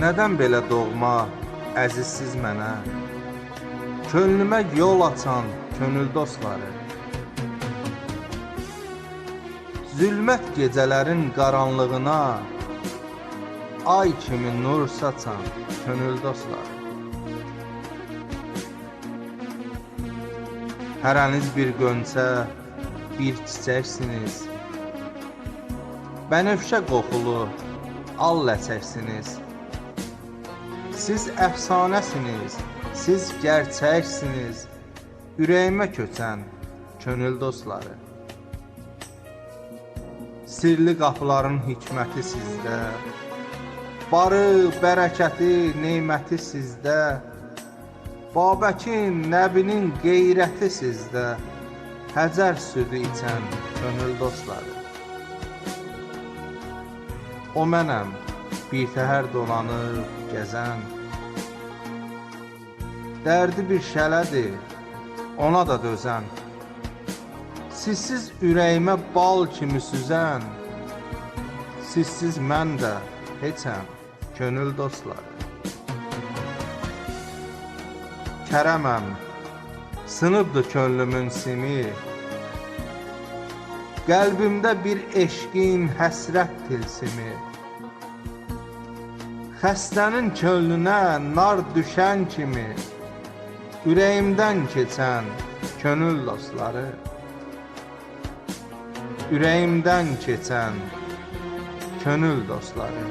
Nədən belə doğma, əzizsiz mənə? Könlümə yol açan könül dostları. Zülmət gecələrin qaranlığına ay kimi nur saçan könül dostları. Hərəniz bir qönçə, bir çiçəksiniz. Bənövşə qoxulu al ləçəksiniz. Siz əfsanəsiniz, siz gerçəksiniz. Ürəyimə köçən könül dostları. Sirli qapıların hikməti sizdə. Barı, bərəkəti, neməti sizdə. Babəkin, Nəbinin qeyrəti sizdə. Həcər südü içən könül dostları. O mənəm, bir təhər dolanıb gəzən. Dərdi bir şələdir, ona da dözən. Sizsiz ürəyimə bal kimi süzən. Sizsiz mən də heçəm, könül dostları. Kərəməm, sınıbdı könlümün simi. Qəlbimdə bir eşqin həsrət tilsimi. Xəstənin könlünə nar düşən kimi ürəyimdən keçən könül dostları. Ürəyimdən keçən könül dostları.